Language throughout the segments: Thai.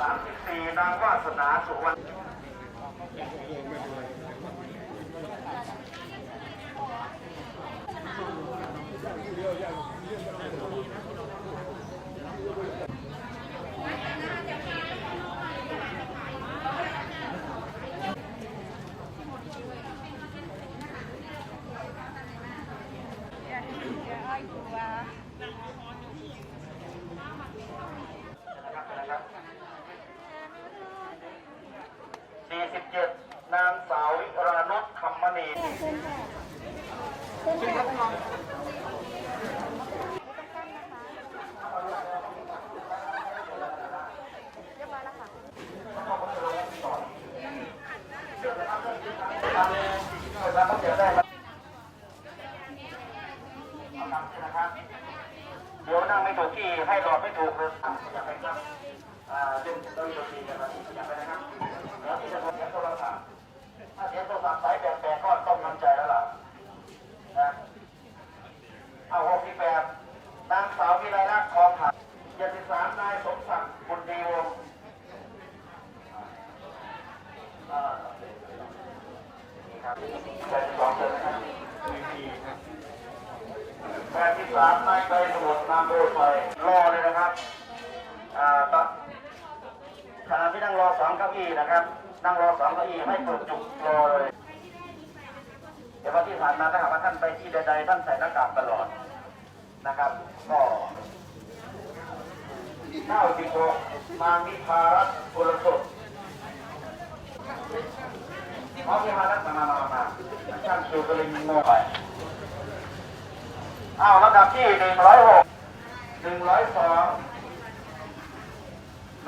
34 นางวาสนาสุวรรณ 47 นางสาววิรานุชคำมณีเดี๋ยวนั่งไม่ถูกที่ให้หลอดไม่ถูกเลยอย่าไปครับ อ่าเล่นดนตรีกันมาอยากไปนะครับเดี๋ยวที่จะทรเสียงโทรศัพท์ถ้าเสียงโทรศัพท์สายแปลกๆก็ต้องทำใจแล้วล่ะนะเอาหกสิบแปดนางสาววิไลลักษ์ทองหักเจ็ดสิบสามนายสมศักดิ์บุญดีวงศ์อ่านี่ครับเจ็ดสิบสองเลยนะครับแปดที่สามนายไปสมุทรนามโดยไฟรอเลยนะครับ อ่าตอนขณะที่นั่งร อี้นะครับ นั่งรอสองเก้าอี้ให้เปิดจุกรอเลยเดี๋ยววันที่ผ่านมาถ้าหากว่าท่านไปที่ใดๆท่านใส่หน้ากากตลอดนะครับ ก็เก้าสิบหกนางนิพารัตน์พลสดพร้อมที่มาแล้วมามามามาช่างคิวก็เลยงงไปอ้าวลำดับที่หนึ่งร้อยหกหนึ่งร้อยสอง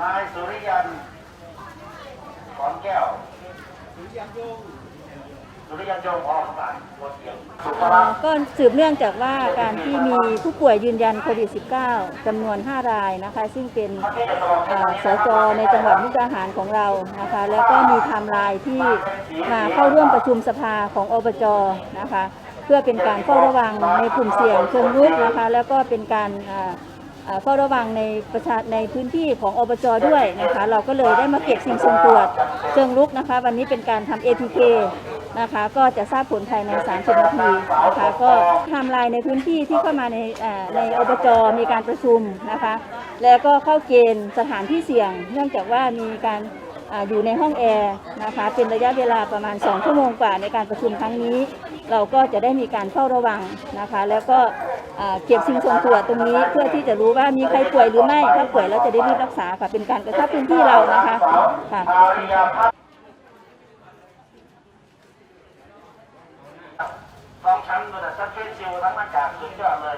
นายสุริยัน ขอนแก้วสุริยันยงสุริยันยงออกสารหัวเขียวสุภรัตน์ก็สืบเนื่องจากว่าการที่มีผู้ป่วยยืนยันโควิด -19 จำนวน 5 รายนะคะ ซึ่งเป็นเอ่อสจในจังหวัดมุกดาหารของเรานะคะ แล้วก็มีไทม์ไลน์ที่มาเข้าร่วมประชุมสภาของอบจนะคะ เพื่อเป็นการเฝ้าระวังในกลุ่มเสี่ยงเชิงรุกนะคะ แล้วก็เป็นการอ่าอ่า เฝ้าระวังในประชาในพื้นที่ของอบจด้วยนะคะ เราก็เลยได้มาเก็บสิ่งสุ่มตรวจเชิงรุกนะคะ วันนี้เป็นการทำ ATK นะคะก็จะทราบผลภายใน 30 นาทีนะคะ ก็ทำลายในพื้นที่ที่เข้ามาในในอบจมีการประชุมนะคะ แล้วก็เข้าเกณฑ์สถานที่เสี่ยง เนื่องจากว่ามีการออยู่ในห้องแอร์นะคะ เป็นระยะเวลาประมาณ 2 ชั่วโมงกว่าในการประชุมครั้งนี้ เราก็จะได้มีการเฝ้าระวังนะคะ แล้วก็ เก็บสิ่งส่งตรวจตรงนี้เพื่อที่จะรู้ว่ามีใครป่วยหรือไม่ถ้าป่วยแล้วจะได้รีบรักษาค่ะเป็นการกระชับพื้นที่เรานะคะค่ะอาริยพัฒน์สองชั้นเลยนะชั้นเชียวทั้งหน้ากากสุดยอดเลย